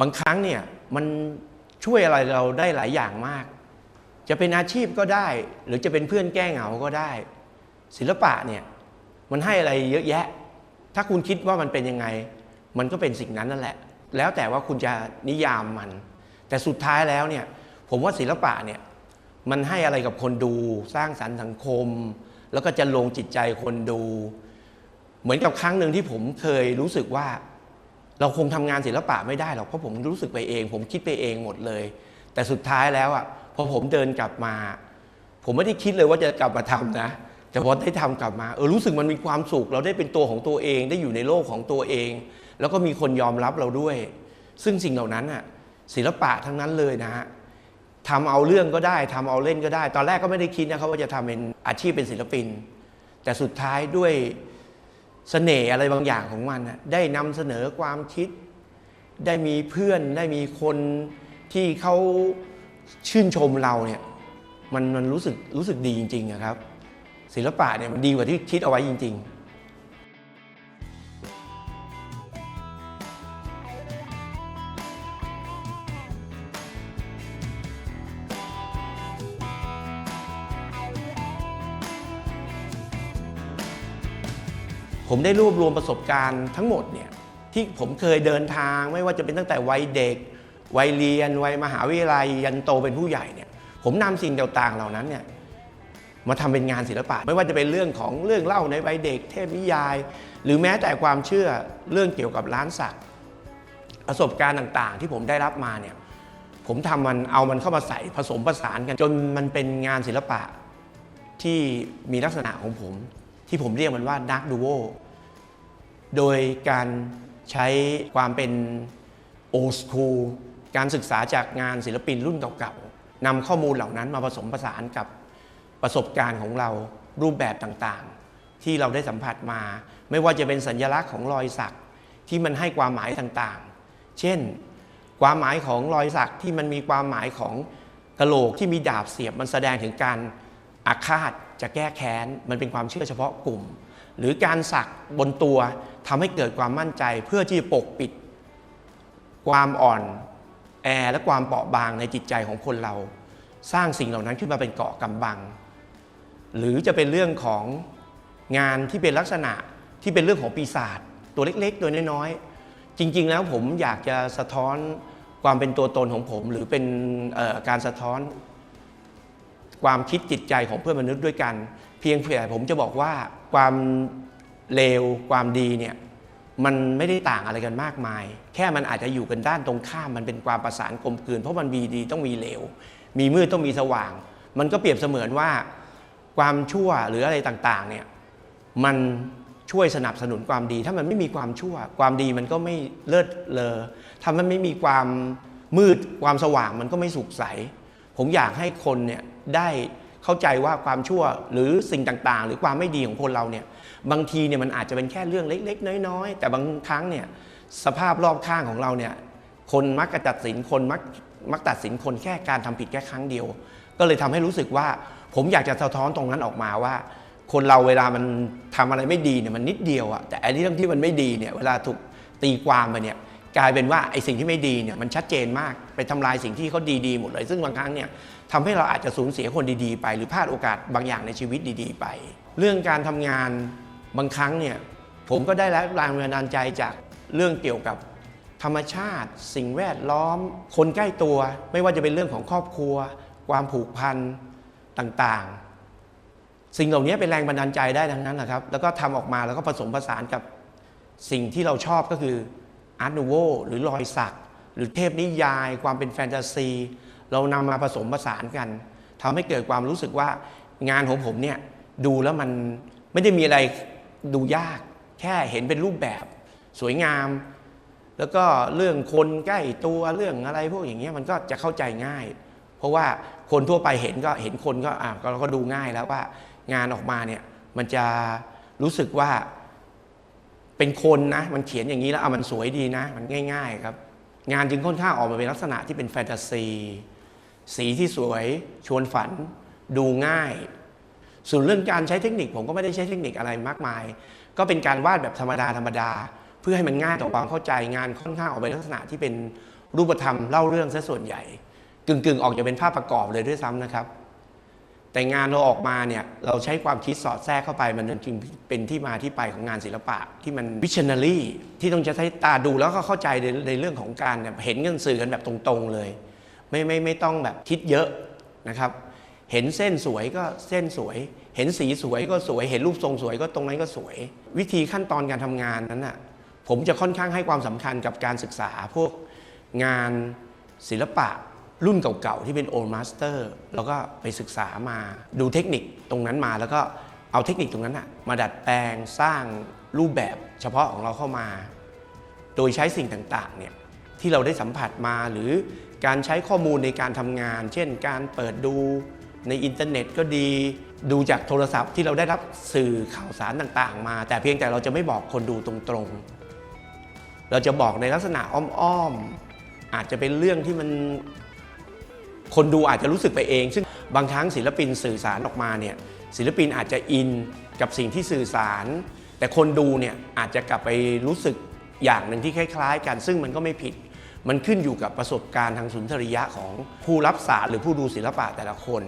บางครั้งเนี่ยมันช่วยอะไรเราได้หลายอย่างมาก จะเป็นอาชีพก็ได้ หรือจะเป็นเพื่อนแก้เหงาก็ได้ ศิลปะเนี่ยมันให้อะไรเยอะแยะ ถ้าคุณคิดว่ามันเป็นยังไง มันก็เป็นสิ่งนั้นนั่นแหละ แล้วแต่ว่าคุณจะนิยามมัน แต่สุดท้ายแล้วเนี่ยผมว่าศิลปะเนี่ยมันให้อะไรกับคนดูสร้างสรรค์สังคม แล้วก็จะลงจิตใจคนดู เหมือนกับครั้งหนึ่งที่ผมเคยรู้สึกว่า เราคงทำงานศิลปะไม่ได้หรอกเพราะผมรู้สึกไปเอง ผมคิดไปเองหมดเลย แต่สุดท้ายแล้วอะพอผมเดินกลับมา ผมไม่ได้คิดเลยว่าจะกลับมาทำนะแต่พอได้ทำกลับมาเออรู้สึกมันมีความสุข เราได้เป็นตัวของตัวเองได้อยู่ในโลกของตัวเอง แล้วก็มีคนยอมรับเราด้วย ซึ่งสิ่งเหล่านั้นอะศิลปะทั้งนั้นเลยนะฮะทำเอาเรื่องก็ได้ทำเอาเล่นก็ได้ ตอนแรกก็ไม่ได้คิดนะครับว่าจะทำเป็นอาชีพเป็นศิลปิน แต่สุดท้ายด้วย เสน่ห์อะไรบางอย่างของมันนะได้นำเสนอความคิด ได้มีเพื่อนได้มีคนที่เขาชื่นชมเราเนี่ยมันมันรู้สึกรู้สึกดีจริงๆนะครับ ศิลปะเนี่ยมันดีกว่าที่คิดเอาไว้จริง ๆ ผมได้รวบรวมประสบการณ์ทั้งหมดเนี่ยที่ผมเคยเดินทางไม่ว่าจะเป็นตั้งแต่วัยเด็ก วัยเรียน วัยมหาวิทยาลัยยันโตเป็นผู้ใหญ่เนี่ยผมนำสิ่งต่างๆเหล่านั้นเนี่ยมาทำเป็นงานศิลปะ ไม่ว่าจะเป็นเรื่องของเรื่องเล่าในวัยเด็ก เทพนิยาย หรือแม้แต่ความเชื่อเรื่องเกี่ยวกับร้านสักประสบการณ์ต่างๆ ที่ผมได้รับมาเนี่ยผมทำมันเอามันเข้ามาใส่ผสมผสานกัน จนมันเป็นงานศิลปะที่มีลักษณะของผม ที่ผมเรียกมันว่าดักดูโวโดยการใช้ความเป็นโอ s คูลการศึกษาจากงานศิลปินรุ่นเก่าๆนำข้อมูลเหล่านั้นมาผสมผสานกับประสบการณ์ของเรารูปแบบต่างๆ ที่เราได้สัมผัสมา ไม่ว่าจะเป็นสัญลักษณ์ของรอยสักที่มันให้ความหมายต่างๆ เช่น ความหมายของรอยสักที่มันมีความหมายของกระโหลกที่มีดาบเสียบมันแสดงถึงการอาฆาต จะแก้แค้นมันเป็นความเชื่อเฉพาะกลุ่ม หรือการสักบนตัวทำให้เกิดความมั่นใจเพื่อที่จะปกปิด ความอ่อนแอและความเปราะบางในจิตใจของคนเรา สร้างสิ่งเหล่านั้นขึ้นมาเป็นเกาะกำบัง หรือจะเป็นเรื่องของงานที่เป็นลักษณะที่เป็นเรื่องของปีศาจตัวเล็กๆ ตัวน้อยๆ จริง ๆ แล้วผมอยากจะสะท้อนความเป็นตัวตนของผม หรือเป็นการสะท้อน ความคิดจิตใจของเพื่อนมนุษย์ด้วยกัน เพียงเพียงผมจะบอกว่าความเลวความดีเนี่ยมันไม่ได้ต่างอะไรกันมากมาย แค่มันอาจจะอยู่กันด้านตรงข้ามมันเป็นความประสานกลมกลืน เพราะมันมีดีต้องมีเลว มีมืดต้องมีสว่าง มันก็เปรียบเสมือนว่า ความชั่วหรืออะไรต่างๆเนี่ยมันช่วยสนับสนุนความดี ถ้ามันไม่มีความชั่ว ความดีมันก็ไม่เลิศเลอถ้ามันไม่มีความมืดความสว่างมันก็ไม่สุขใส ผมอยากให้คนเนี่ยได้เข้าใจว่าความชั่วหรือสิ่งต่างๆ หรือความไม่ดีของคนเราเนี่ยบางทีเนี่ยมันอาจจะเป็นแค่เรื่องเล็ก ๆ น้อยๆ แต่บางครั้งเนี่ยสภาพรอบข้างของเราเนี่ยคนมักจะตัดสินคนมักมักตัดสินคนแค่การทำผิดแค่ครั้งเดียว ก็เลยทำให้รู้สึกว่า ผมอยากจะสะท้อนตรงนั้นออกมาว่า คนเราเวลามันทำอะไรไม่ดีเนี่ยมันนิดเดียวอะแต่ไอ้เรื่องที่มันไม่ดีเนี่ยเวลาถูกตีความไปเนี่ยกลายเป็นว่าไอ้สิ่งที่ไม่ดีเนี่ยมันชัดเจนมาก ไปทำลายสิ่งที่เขาดีๆหมดเลย ซึ่งบางครั้งเนี่ยทำให้เราอาจจะสูญเสียคนดีๆไป หรือพลาดโอกาสบางอย่างในชีวิตดีๆไป เรื่องการทำงานบางครั้งเนี่ยผมก็ได้รับแรงบันดาลใจจากเรื่องเกี่ยวกับธรรมชาติ สิ่งแวดล้อม คนใกล้ตัว ไม่ว่าจะเป็นเรื่องของครอบครัว ความผูกพันต่างๆ สิ่งเหล่านี้เป็นแรงบันดาลใจได้ทั้งนั้นนะครับ แล้วก็ทำออกมาแล้วก็ผสมผสานกับสิ่งที่เราชอบก็คืออาร์ตนูโวหรือรอยสัก หรือเทพนิยาย ความเป็นแฟนตาซี เรานำมาผสมผสานกันทำให้เกิดความรู้สึกว่างานของผมเนี่ยดูแล้วมันไม่ได้มีอะไรดูยาก แค่เห็นเป็นรูปแบบสวยงาม แล้วก็เรื่องคนใกล้ตัวเรื่องอะไรพวกอย่างเงี้ยมันก็จะเข้าใจง่าย เพราะว่าคนทั่วไปเห็นก็เห็นคนก็อะก็เราก็ดูง่ายแล้วว่างานออกมาเนี่ยมันจะรู้สึกว่าเป็นคนนะ มันเขียนอย่างนี้แล้วอะมันสวยดีนะ มันง่าย ๆ ครับ งานจึงค่อนข้างออกมาเป็นลักษณะที่เป็นแฟนตาซี สีที่สวย ชวนฝัน ดูง่าย ส่วนเรื่องการใช้เทคนิคผมก็ไม่ได้ใช้เทคนิคอะไรมากมาย ก็เป็นการวาดแบบธรรมดาธรรมดา เพื่อให้มันง่ายต่อความเข้าใจงานค่อนข้างออกไปลักษณะที่เป็นรูปธรรมเล่าเรื่องซะส่วนใหญ่ กึ่งกึ่งๆออกจะเป็นภาพประกอบเลยด้วยซ้ำนะครับ แต่งานเราออกมาเนี่ยเราใช้ความคิดสอดแทรกเข้าไปมันจึงเป็นที่มาที่ไปของงานศิลปะ ที่มันวิชนารีที่ต้องจะใช้ตาดูแล้วก็เข้าใจในในเรื่องของการแบบเห็นกันสื่อกันแบบตรงๆเลย ไม่ไม่ไม่ต้องแบบคิดเยอะนะครับ เห็นเส้นสวยก็เส้นสวย เห็นสีสวยก็สวย เห็นรูปทรงสวยก็ตรงนั้นก็สวย วิธีขั้นตอนการทำงานนั้นน่ะผมจะค่อนข้างให้ความสำคัญกับการศึกษาพวกงานศิลปะ รุ่นเก่าๆ ที่เป็นโอ d มาสเตอร์แล้วก็ไปศึกษามาดูเทคนิคตรงนั้นมา แล้วก็เอาเทคนิคตรงนั้นน่ะมาดัดแปลงสร้างรูปแบบเฉพาะของเราเข้ามา โดยใช้สิ่งต่างๆเนี่ยที่เราได้สัมผัสมาหรือการใช้ข้อมูลในการทำงาน เช่น การเปิดดูในอินเทอร์เน็ตก็ดี ดูจากโทรศัพท์ที่เราได้รับสื่อข่าวสารต่างๆ มา แต่เพียงแต่เราจะไม่บอกคนดูตรงๆ เราจะบอกในลักษณะอ้อมๆอาจจะเป็นเรื่องที่มัน คนดูอาจจะรู้สึกไปเอง ซึ่งบางครั้งศิลปินสื่อสารออกมาเนี่ยศิลปินอาจจะอินกับสิ่งที่สื่อสาร แต่คนดูเนี่ยอาจจะกลับไปรู้สึกอย่างหนึ่งที่คล้าย ๆ กัน ซึ่งมันก็ไม่ผิด มันขึ้นอยู่กับประสบการณ์ทางสุนทรียะของผู้รับสารหรือผู้ดูศิลปะแต่ละคน